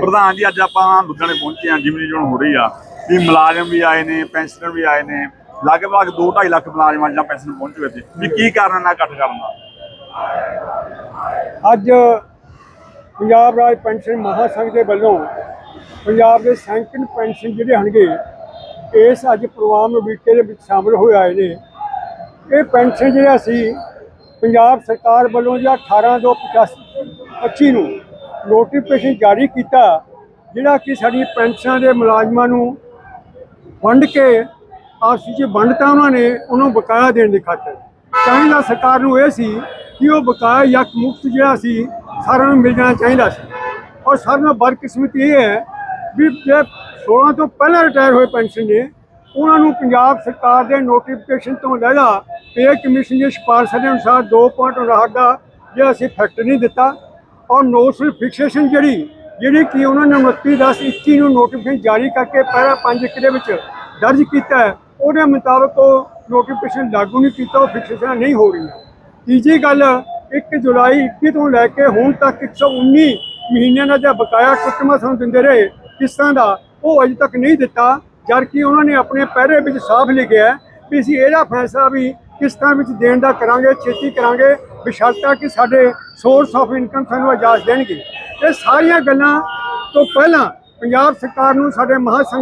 ਪ੍ਰਧਾਨ ਜੀ ਅੱਜ ਆਪਾਂ ਲੁਧਿਆਣੇ ਪਹੁੰਚੇ ਆ ਜਿਮਨੀ ਜੋਨ ਹੋ ਰਹੀ ਆ। ਵੀ ਮੁਲਾਜ਼ਮ ਵੀ ਆਏ ਨੇ ਪੈਨਸ਼ਨਰ ਵੀ ਆਏ ਨੇ ਲਗਭਗ 2.5 ਲੱਖ ਮੁਲਾਜ਼ਮਾਂ ਜਾਂ ਪੈਨਸ਼ਨ ਪਹੁੰਚ ਚੁੱਕੇ ਸੀ। ਵੀ ਕੀ ਕਾਰਨ ਨਾਲ ਇਕੱਠ ਕਰਨ ਦਾ? ਅੱਜ ਪੰਜਾਬ ਰਾਜ ਪੈਨਸ਼ਨ ਮਹਾਸੰਘ ਦੇ ਵੱਲੋਂ ਪੰਜਾਬ ਦੇ ਸੈਂਕੜ ਪੈਨਸ਼ਨ ਜਿਹੜੇ ਹਨਗੇ ਇਸ ਅੱਜ ਪ੍ਰੋਗਰਾਮ ਵੀਕੇ ਦੇ ਵਿੱਚ ਸ਼ਾਮਲ ਹੋਏ ਆਏ ਨੇ। ਇਹ ਪੈਨਸ਼ਨ ਜਿਹੜਾ ਸੀ ਪੰਜਾਬ ਸਰਕਾਰ ਵੱਲੋਂ ਜਿਹੜਾ 18 ਤੋਂ 25 ਨੂੰ ਨੋਟੀਫਿਕੇਸ਼ਨ ਜਾਰੀ ਕੀਤਾ, ਜਿਹੜਾ ਕਿ ਸਾਡੀ ਪੈਨਸ਼ਨਾਂ ਦੇ ਮੁਲਾਜ਼ਮਾਂ ਨੂੰ ਵੰਡ ਕੇ ਆਪਸ 'ਚ ਵੰਡਤਾ ਉਹਨਾਂ ਨੇ, ਉਹਨੂੰ ਬਕਾਇਆ ਦੇਣ ਦੀ ਖਾਤਰ। ਚਾਹੀਦਾ ਸਰਕਾਰ ਨੂੰ ਇਹ ਸੀ ਕਿ ਉਹ ਬਕਾਇਆ ਯਕ ਮੁਕਤ ਜਿਹੜਾ ਸੀ, ਸਾਰਿਆਂ ਨੂੰ ਮਿਲ ਜਾਣਾ ਚਾਹੀਦਾ ਸੀ। ਔਰ ਸਾਰਿਆਂ ਨਾਲ ਬਦਕਿਸਮਤੀ ਇਹ ਹੈ ਵੀ ਜੇ 16 ਤੋਂ ਪਹਿਲਾਂ ਰਿਟਾਇਰ ਹੋਏ ਪੈਨਸ਼ਨ ਨੇ, ਉਹਨਾਂ ਨੂੰ ਪੰਜਾਬ ਸਰਕਾਰ ਦੇ ਨੋਟੀਫਿਕੇਸ਼ਨ ਤੋਂ ਲੈਦਾ ਪੇ ਕਮਿਸ਼ਨ ਦੀ ਸਿਫਾਰਸ਼ਾਂ ਦੇ ਅਨੁਸਾਰ 2.59 ਦਾ ਜਿਹੜਾ ਅਸੀਂ ਫੈਕਟਰ ਨਹੀਂ ਦਿੱਤਾ। ਔਰ ਨੋਟਸ ਫਿਕਸੇਸ਼ਨ ਜਿਹੜੀ ਜਿਹੜੀ ਕਿ ਉਹਨਾਂ ਨੇ 29 10 21 ਨੂੰ ਨੋਟੀਫਿਕੇਸ਼ਨ ਜਾਰੀ ਕਰਕੇ ਪਹਿਰਾ 5 ਇੱਕ ਦੇ ਵਿੱਚ ਦਰਜ ਕੀਤਾ ਉਹਦੇ ਮੁਤਾਬਕ ਉਹ ਨੋਟੀਫਿਕੇਸ਼ਨ ਲਾਗੂ ਨਹੀਂ ਕੀਤਾ, ਉਹ ਫਿਕਸੇਸ਼ਨ ਨਹੀਂ ਹੋ ਰਹੀ ਤੀਜੀ ਗੱਲ 1 ਜੁਲਾਈ 21 ਤੋਂ ਲੈ ਕੇ ਹੁਣ ਤੱਕ 119 ਮਹੀਨਿਆਂ ਦਾ ਜਿਹੜਾ ਬਕਾਇਆ ਕੁੱਟਮਾ ਸਾਨੂੰ ਦਿੰਦੇ ਰਹੇ ਕਿਸ਼ਤਾਂ ਦਾ, ਉਹ ਅਜੇ ਤੱਕ ਨਹੀਂ ਦਿੱਤਾ, ਜਦ ਕਿ ਉਹਨਾਂ ਨੇ ਆਪਣੇ ਪਹਿਰੇ ਵਿੱਚ ਸਾਫ਼ ਲਿਖਿਆ ਵੀ ਅਸੀਂ ਇਹਦਾ ਫੈਸਲਾ ਵੀ ਕਿਸ਼ਤਾਂ ਵਿੱਚ ਦੇਣ ਦਾ ਕਰਾਂਗੇ, ਛੇਤੀ ਕਰਾਂਗੇ ਬਸ਼ਰਤਾ ਕਿ ਸਾਡੇ ਸੋਰਸ ਆਫ ਇਨਕਮ ਸਾਨੂੰ ਇਜਾਜ਼ਤ ਦੇਣਗੇ। ਇਹ ਸਾਰੀਆਂ ਗੱਲਾਂ ਤੋਂ ਪਹਿਲਾਂ ਪੰਜਾਬ ਸਰਕਾਰ ਨੂੰ ਸਾਡੇ ਮਹਾਸੰਘ